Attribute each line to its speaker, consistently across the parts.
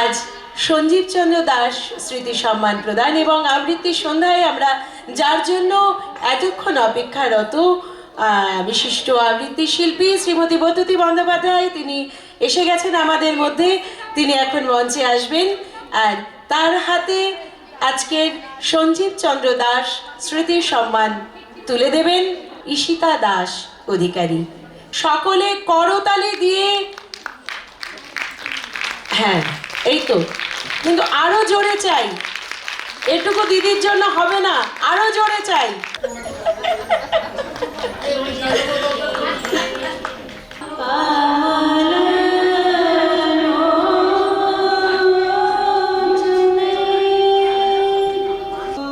Speaker 1: আজ সঞ্জীব চন্দ্র দাস স্মৃতি সম্মান প্রদান এবং আবৃত্তি সন্ধ্যায় আমরা যার জন্য এতক্ষণ অপেক্ষারত বিশিষ্ট আবৃত্তি শিল্পী শ্রীমতী বতুতি বন্দ্যোপাধ্যায়, তিনি এসে গেছেন আমাদের মধ্যে। তিনি এখন মঞ্চে আসবেন। আর তার হাতে আজকের সঞ্জীব চন্দ্র দাস স্মৃতি সম্মান তুলে দেবেন ঈশিতা দাস অধিকারী। সকলে করতালি দিয়ে। হ্যাঁ। এই তো। কিন্তু আরও জোরে চাই। এটুকু দিদির জন্য হবে না, আরও জোরে চাই।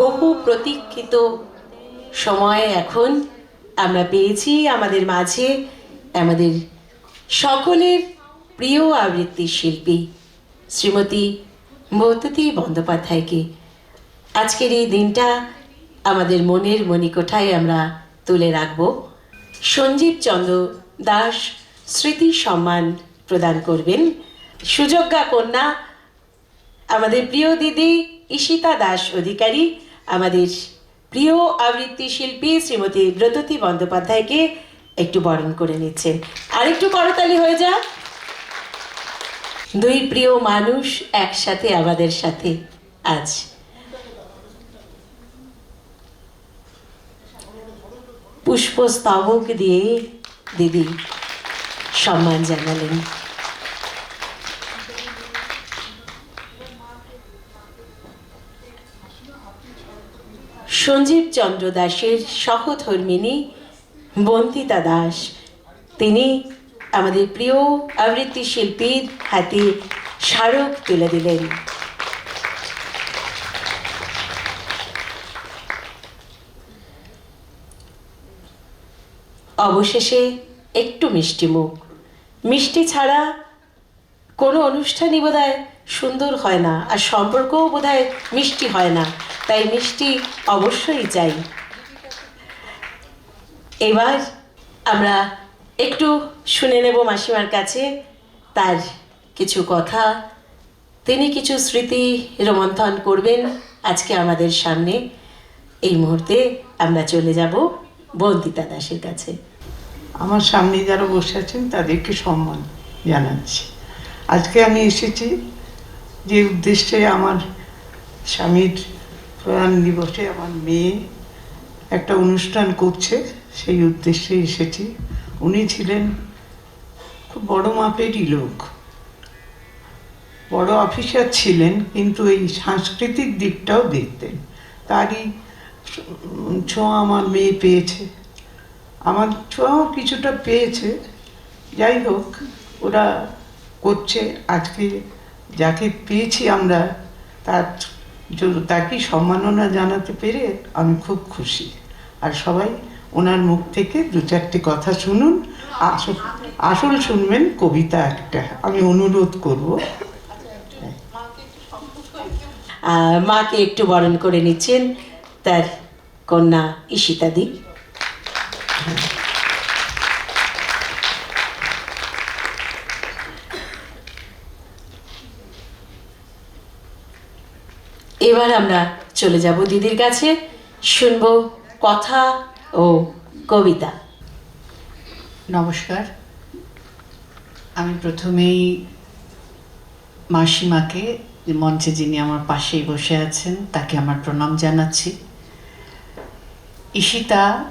Speaker 1: বহু প্রতীক্ষিত সময়ে এখন আমরা পেয়েছি আমাদের মাঝে আমাদের সকলের প্রিয় আবৃত্তি শিল্পী। শ্রীমতী মৌতুতি বন্দ্যোপাধ্যায়কে। আজকের এই দিনটা আমাদের মনের মণিকোঠায় আমরা তুলে রাখব। সঞ্জীব চন্দ্র দাস স্মৃতি সম্মান প্রদান করবেন। সুযোগ্যা কন্যা, আমাদের প্রিয় দিদি ঈশিতা দাস অধিকারী, আমাদের প্রিয় আবৃত্তি শিল্পী শ্রীমতী ব্রততী বন্দ্যোপাধ্যায়কে একটু বরণ করে নিচ্ছেন। আরেকটু করতালি হয়ে যাক। দুই প্রিয় মানুষ একসাথে আমাদের সাথে আজ। পুষ্পস্তবক দিয়ে দিদি সম্মান জানালেন। সঞ্জীব চন্দ্র দাসের সহধর্মিনী বন্দিতা দাস তিনি আমাদের প্রিয় আবৃত্তি শিল্পীর হাতে স্মারক তুলে দিলেন। অবশেষে একটু মিষ্টি মুখ। মিষ্টি ছাড়া কোনো অনুষ্ঠানই বোধহয় সুন্দর হয় না, আর সম্পর্কও বোধহয় মিষ্টি হয় না, তাই মিষ্টি অবশ্যই চাই। এবার আমরা একটু শুনে নেব মাসিমার কাছে তার কিছু কথা। তিনি কিছু স্মৃতি রোমন্থন করবেন আজকে আমাদের সামনে। এই মুহূর্তে আমরা চলে যাব বন্দিতা দাসের কাছে।
Speaker 2: আমার সামনে যারা বসে আছেন, তাদেরকে সম্মান জানাচ্ছি। আজকে আমি এসেছি যে উদ্দেশ্যে আমার স্বামীর প্রয়াণ দিবসে আমার মেয়ে একটা অনুষ্ঠান করছে, সেই উদ্দেশ্যে এসেছি। উনি ছিলেন খুব বড় মাপেরই লোক। বড় অফিসার ছিলেন, কিন্তু এই সাংস্কৃতিক দিকটাও দেখতেন। তারই ছোঁয়া আমার মেয়ে পেয়েছে। আমার ছোঁয়াও কিছুটা পেয়েছে। যাই হোক, ওরা করছে, আজকে যাকে পেয়েছি আমরা, তার তাকে সম্মাননা জানাতে পেরে আমি খুব খুশি। আর সবাই ওনার মুখ থেকে দু চারটে কথা শুনুন। আসল আসল শুনবেন কবিতা একটা। আমি অনুরোধ করব।
Speaker 1: মাকে একটু বরণ করে নিচ্ছেন তার কন্যা ঈশিতাদি এবার আমরা চলে যাব দিদির কাছে। শুনব কথা ও কবিতা।
Speaker 3: নমস্কার। আমি প্রথমেই মাসিমাকে মঞ্চে যিনি আমার পাশেই বসে আছেন, তাকে আমার প্রণাম জানাচ্ছি। ঈশিতা,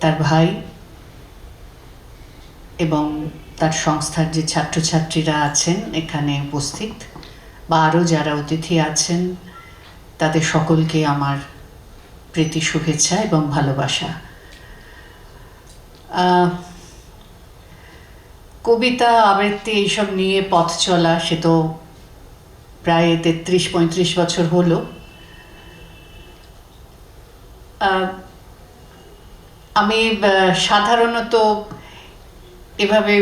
Speaker 3: তার ভাই এবং তার সংস্থার যে ছাত্রছাত্রীরা আছেন, এখানে উপস্থিত, বা আরও যারা অতিথি আছেন, তাদের সকলকে আমার প্রীতি, শুভেচ্ছা এবং ভালোবাসা। কবিতা, আবৃত্তি এইসব নিয়ে পথ চলা, সে তো প্রায় তেত্রিশ, পঁয়ত্রিশ বছর হলো। আমি সাধারণত এভাবে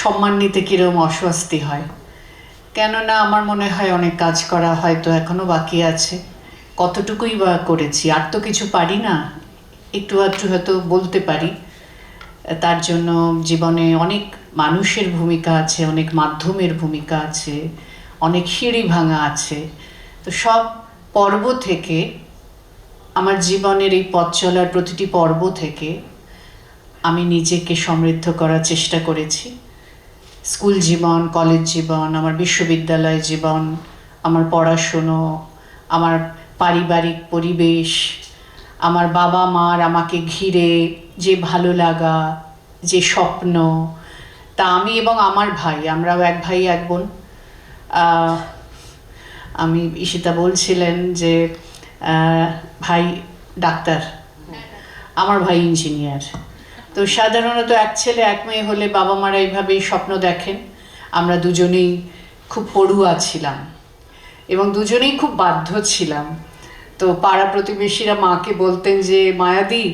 Speaker 3: সম্মান নিতে কিরম অস্বস্তি হয়। কেননা আমার মনে হয় অনেক কাজ করা হয়তো এখনও বাকি আছে। কতটুকুই বা করেছি? আর তো কিছু পারি না। একটু আধটু হয়তো বলতে পারি। তার জন্য জীবনে অনেক মানুষের ভূমিকা আছে, অনেক মাধ্যমের ভূমিকা আছে, অনেক সিঁড়ি ভাঙা আছে। তো সব পর্ব থেকে, আমার জীবনের এই পথ চলার প্রতিটি পর্ব থেকে আমি নিজেকে সমৃদ্ধ করার চেষ্টা করেছি। স্কুল জীবন, কলেজ জীবন, আমার বিশ্ববিদ্যালয় জীবন, আমার পড়াশুনো, আমার পারিবারিক পরিবেশ, আমার বাবা মার আমাকে ঘিরে যে ভালো লাগা, যে স্বপ্ন, তা আমি এবং আমার ভাই, আমরাও এক ভাই, এক বোন। আমি ঈশিতা বলছিলেন যে ভাই ডাক্তার, আমার ভাই ইঞ্জিনিয়ার। তো সাধারণত এক ছেলে, এক মেয়ে হলে বাবা মারা এইভাবেই স্বপ্ন দেখেন। আমরা দুজনেই খুব পড়ুয়া ছিলাম এবং দুজনেই খুব বাধ্য ছিলাম। তো পাড়া প্রতিবেশীরা মাকে বলতেন যে, মায়াদি,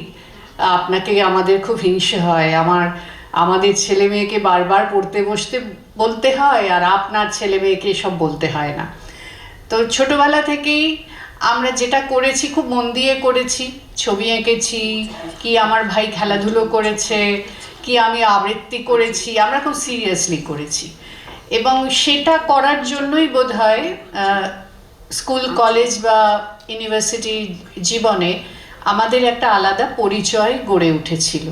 Speaker 3: আপনাকে আমাদের খুব হিংসে হয়। আমার, আমাদের ছেলে মেয়েকে বারবার পড়তে বসতে বলতে হয় আর আপনার ছেলে মেয়েকে সব বলতে হয় না। তো ছোটবেলা থেকেই আমরা যেটা করেছি, খুব মন দিয়ে করেছি। ছবি এঁকেছি, কি আমার ভাই খেলাধুলো করেছে, কি আমি আবৃত্তি করেছি, আমরা খুব সিরিয়াসলি করেছি। এবং সেটা করার জন্যই বোধ হয় স্কুল, কলেজ বা ইউনিভার্সিটি জীবনে আমাদের একটা আলাদা পরিচয় গড়ে উঠেছিল।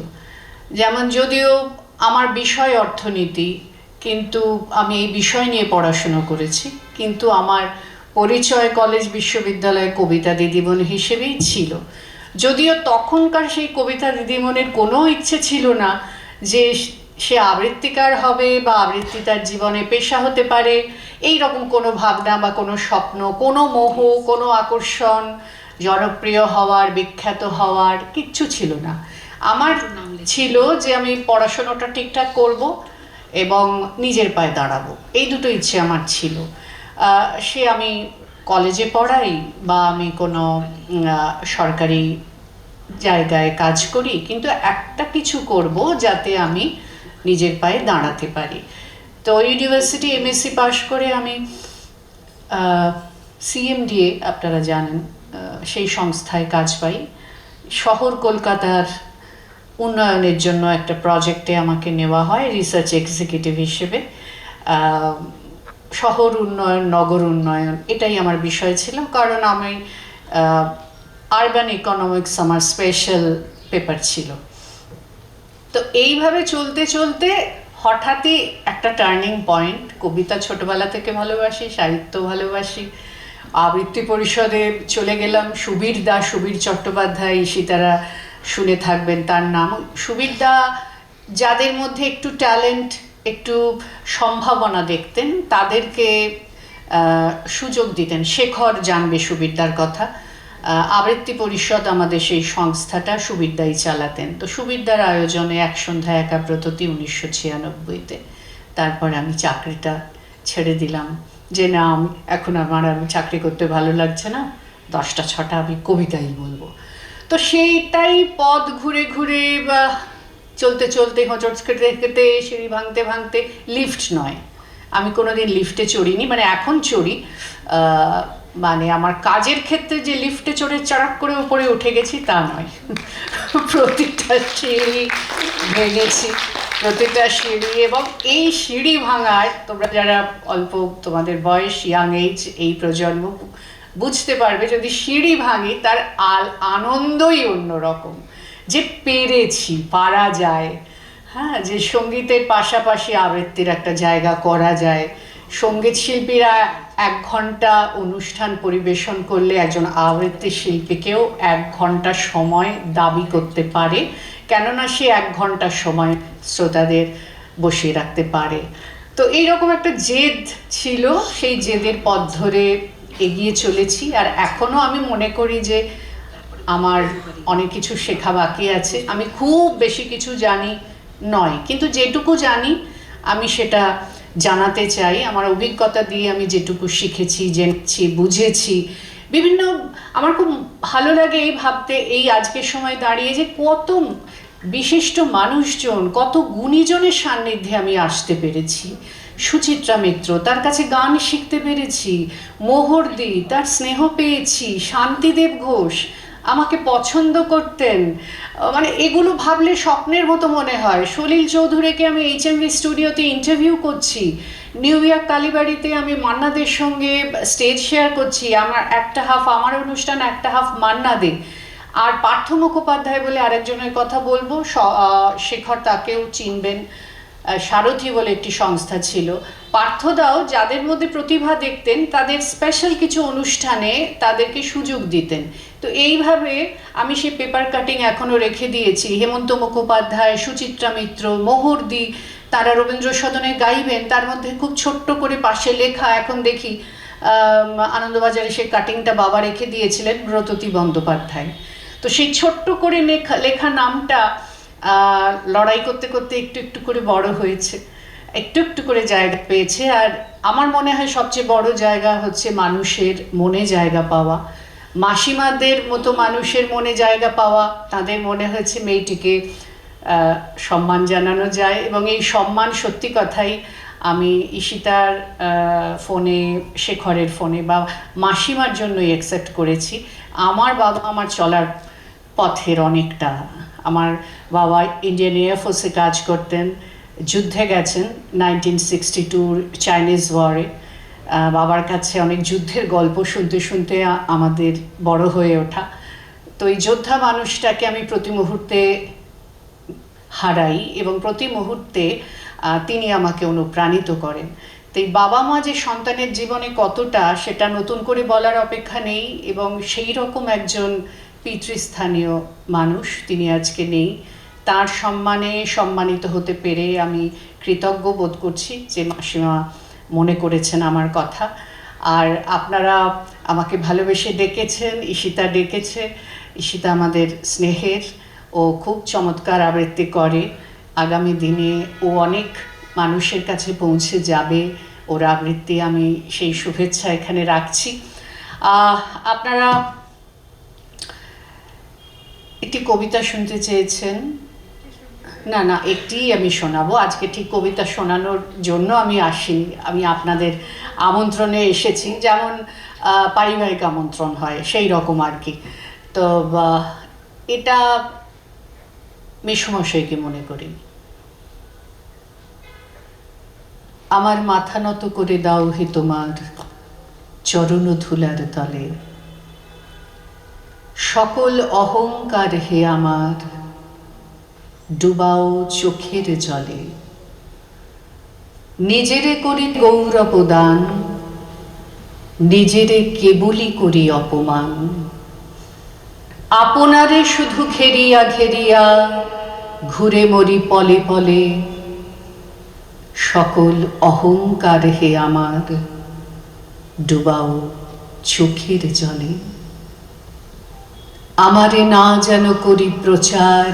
Speaker 3: যেমন যদিও আমার বিষয় অর্থনীতি, কিন্তু আমি এই বিষয় নিয়ে পড়াশুনো করেছি, কিন্তু আমার পরিচয় কলেজ বিশ্ববিদ্যালয়ে কবিতা দিদিমণি হিসেবেই ছিল। যদিও তখনকার সেই কবিতা দিদিমণির কোনো ইচ্ছে ছিল না যে সে আবৃত্তিকার হবে বা আবৃত্তি তার জীবনে পেশা হতে পারে এই রকম কোনো ভাবনা বা কোনো স্বপ্ন কোনো মোহ কোনো আকর্ষণ জনপ্রিয় হওয়ার বিখ্যাত হওয়ার কিচ্ছু ছিল না। আমার ছিল যে আমি পড়াশোনাটা ঠিকঠাক করব এবং নিজের পায়ে দাঁড়াবো। এই দুটো ইচ্ছে আমার ছিল। সে আমি কলেজে পড়াই বা আমি কোনো সরকারি জায়গায় কাজ করি কিন্তু একটা কিছু করব যাতে আমি নিজের পায়ে দাঁড়াতে পারি। তো ইউনিভার্সিটি এমএসসি পাশ করে আমি সিএমডিএ আপনারা জানেন সেই সংস্থায় কাজ পাই। শহর কলকাতার উন্নয়নের জন্য একটা প্রজেক্টে আমাকে নেওয়া হয়, রিসার্চ এক্সিকিউটিভ হিসেবে। শহর উন্নয়ন, নগর উন্নয়ন, এটাই আমার বিষয় ছিল। কারণ আমি আরবান ইকোনমিক্স আমার স্পেশাল পেপার ছিল। তো এইভাবে চলতে চলতে হঠাৎই একটা টার্নিং পয়েন্ট কবিতা ছোটবেলা থেকে ভালোবাসি, সাহিত্য ভালোবাসি, আবৃত্তি পরিষদে চলে গেলাম সুবীর দা, সুবীর চট্টোপাধ্যায় সীতারা শুনে থাকবেন তার নাম। সুবীর দা যাদের মধ্যে একটু ট্যালেন্ট একটু সম্ভাবনা দেখতেন, তাদেরকে সুযোগ দিতেন। শেখর জানবে সুবিদ্যার কথা। আবৃত্তি পরিষদ আমাদের সেই সংস্থাটা সুবিদ্যাই চালাতেন। তো সুবিদ্যার আয়োজনে এক সন্ধ্যা একা প্রততি উনিশশো ছিয়ানব্বইতে। তারপর আমি চাকরিটা ছেড়ে দিলাম। যে না, আমি, এখন আমার আমি চাকরি করতে ভালো লাগছে না, দশটা ছটা আমি কবিতাই বলব। তো সেইটাই পথ ঘুরে ঘুরে বা চলতে চলতে, হোঁচট খেতে খেতে সিঁড়ি ভাঙতে ভাঙতে, লিফট নয়। আমি কোনোদিন লিফটে চড়িনি মানে এখন চড়ি। মানে আমার কাজের ক্ষেত্রে যে লিফটে চড়ে চাড়াক করে উপরে উঠে গেছি, তা নয়। প্রতিটা সিঁড়ি ভেঙেছি, প্রতিটা সিঁড়ি এবং এই সিঁড়ি ভাঙায় তোমরা যারা অল্প তোমাদের বয়স ইয়াং এজ এই প্রজন্ম, বুঝতে পারবে যদি সিঁড়ি ভাঙি তার আল আনন্দই অন্যরকম। যে পেরেছি, পারা যায়। হ্যাঁ যে সঙ্গীতের পাশাপাশি আবৃত্তির একটা জায়গা করা যায়। সংগীত শিল্পীরা এক ঘণ্টা অনুষ্ঠান পরিবেশন করলে একজন আবৃত্তি শিল্পীকেও এক ঘণ্টা সময় দাবি করতে পারে। কেননা সে এক ঘণ্টা সময় শ্রোতাদের বসিয়ে রাখতে পারে। তো এইরকম একটা জেদ ছিল, সেই জেদের পথ ধরে এগিয়ে চলেছি। আর এখনও আমি মনে করি যে আমার অনেক কিছু শেখা বাকি আছে। আমি খুব বেশি কিছু জানি নয়, কিন্তু যেটুকু জানি আমি সেটা জানাতে চাই। আমার অভিজ্ঞতা দিয়ে আমি যেটুকু শিখেছি, জেনেছি, বুঝেছি। বিভিন্ন, আমার খুব ভালো লাগে এই ভাবতে, এই আজকের সময় দাঁড়িয়ে যে কত বিশিষ্ট মানুষজন, কত গুণীজনের সান্নিধ্যে আমি আসতে পেরেছি। সুচিত্রা মিত্র, তার কাছে গান শিখতে পেরেছি। মোহরদি, তার স্নেহ পেয়েছি। শান্তিদেব ঘোষ আমাকে পছন্দ করতেন। মানে এগুলো ভাবলে স্বপ্নের মতো মনে হয়। সলিল চৌধুরীকে আমি এইচ এম স্টুডিওতে ইন্টারভিউ করছি। নিউ ইয়র্ক কালীবাড়িতে আমি মান্নাদের সঙ্গে স্টেজ শেয়ার করছি। আমার একটা হাফ আমার অনুষ্ঠান, একটা হাফ মান্না দে আর পার্থ মুখোপাধ্যায় বলে আরেকজনের কথা বলব। শেখর তাকেও চিনবেন। সারথি বলে একটি সংস্থা ছিল। পার্থদাও যাদের মধ্যে প্রতিভা দেখতেন, তাদের স্পেশাল কিছু অনুষ্ঠানে তাদেরকে সুযোগ দিতেন। তো এইভাবে আমি সেই পেপার কাটিং এখনও রেখে দিয়েছি। হেমন্ত মুখোপাধ্যায়, সুচিত্রা মিত্র, মোহরদি, তারা রবীন্দ্র সদনে গাইবেন, তার মধ্যে খুব ছোট্ট করে পাশে লেখা এখন দেখি আনন্দবাজারে সেই কাটিংটা বাবা রেখে দিয়েছিলেন, ব্রততী বন্দ্যোপাধ্যায়। তো সেই ছোট্ট করে লেখা লেখা নামটা লড়াই করতে করতে একটু একটু করে বড় হয়েছে। একটু একটু করে জায়গা পেয়েছে। আর আমার মনে হয় সবচেয়ে বড় জায়গা হচ্ছে মানুষের মনে জায়গা পাওয়া। মাসিমাদের মতো মানুষের মনে জায়গা পাওয়া। তাদের মনে হয়েছে মেয়েটিকে সম্মান জানানো যায়। এবং এই সম্মান সত্যি কথাই আমি ঈশিতার ফোনে, শেখরের ফোনে বা মাসিমার জন্যই অ্যাকসেপ্ট করেছি। আমার বাবা আমার চলার পথের অনেকটা আমার বাবা ইন্ডিয়ান এয়ারফোর্সে কাজ করতেন, যুদ্ধে গেছেন নাইনটিন সিক্সটি টুর চাইনিজ ওয়ারে বাবার কাছে অনেক যুদ্ধের গল্প শুনতে শুনতে আমাদের বড় হয়ে ওঠা। তো এই যোদ্ধা মানুষটাকে আমি প্রতি মুহূর্তে হারাই এবং প্রতি মুহূর্তে তিনি আমাকে অনুপ্রাণিত করেন। তো এই বাবা মা যে সন্তানের জীবনে কতটা, সেটা নতুন করে বলার অপেক্ষা নেই এবং সেই রকম একজন পিতৃস্থানীয় মানুষ, তিনি আজকে নেই। তার সম্মানে সম্মানিত হতে পেরে আমি কৃতজ্ঞ বোধ করছি যে মাসিমা মনে করেছেন আমার কথা। আর আপনারা আমাকে ভালোবেসে ডেকেছেন, ঈশিতা ডেকেছে। ঈশিতা আমাদের স্নেহের ও খুব চমৎকার আবৃত্তি করে। আগামী দিনে ও অনেক মানুষের কাছে পৌঁছে যাবে ওর আবৃত্তি। আমি সেই শুভেচ্ছা এখানে রাখছি। আপনারা একটি কবিতা শুনতে চেয়েছেন? না না একটিই আমি শোনাবো। আজকে ঠিক কবিতা শোনানোর জন্য আমি আসিনি আমি আপনাদের আমন্ত্রণে এসেছি। যেমন পারিবারিক আমন্ত্রণ হয়, সেই রকম আর কি। তো এটা মেসমশাইকে মনে করি। আমার মাথা নত করে দাও হে তোমার চরণ ধুলার তলে। সকল অহংকার হে আমার। ডুবাও চোখের জলে। নিজেরে করি গৌরব দান, নিজেরে কেবলই করি অপমান। আপনারে শুধু ঘেরিয়া ঘেরিয়া ঘুরে মরি পলে পলে। সকল অহংকার হে আমার, ডুবাও চোখের জলে। আমারে না যেন করি প্রচার,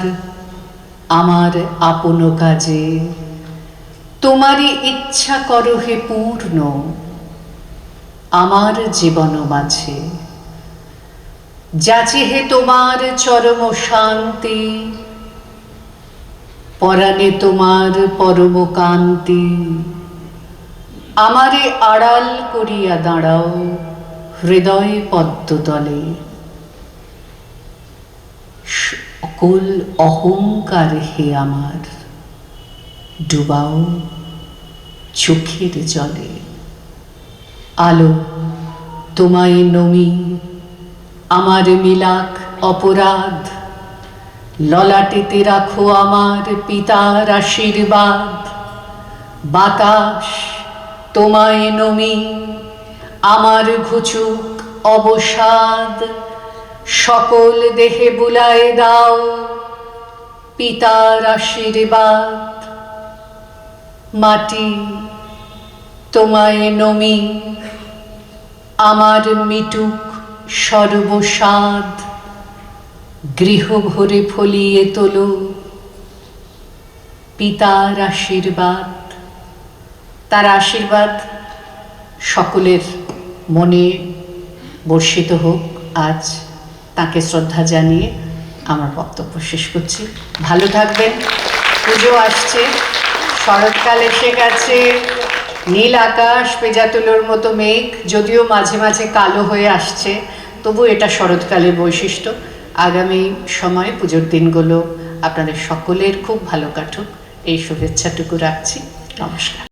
Speaker 3: আমার আপন কাজে। তোমারই ইচ্ছা করো হে পূর্ণ, আমার জীবন মাঝে। যাচে হে তোমার চরম শান্তি, পরাণে তোমার পরম কান্তি। আমারে আড়াল করিয়া দাঁড়াও হৃদয় পদ্মতলে। সকল অহংকার হে আমার। ডুবাও চোখের জলে। আলো, তোমায় নমি, আমার মিলাক অপরাধ। ললাটেতে রাখো আমার পিতার আশীর্বাদ। বাতাস, তোমায় নমি, আমার ঘুচুক অবসাদ। সকল দেহে বুলায় দাও পিতার আশীর্বাদ। মাটি তোমায় নমি, আমার মিটুক সর্বসাদ গৃহ ভরে ফলিয়ে তোলো পিতার আশীর্বাদ। তার আশীর্বাদ সকলের মনে বর্ষিত হোক আজ। তাকে শ্রদ্ধা জানিয়ে আমার বক্তব্য শেষ করছি। ভালো থাকবেন। পুজো আসছে। শরৎকাল এসে গেছে। নীল আকাশ পেজাতুলোর মতো মেঘ, যদিও মাঝে মাঝে কালো হয়ে আসছে তবু এটা শরৎকালের বৈশিষ্ট্য। আগামী সময়ে পুজোর দিনগুলো আপনাদের সকলের খুব ভালো কাটুক। এই শুভেচ্ছাটুকু রাখছি। নমস্কার।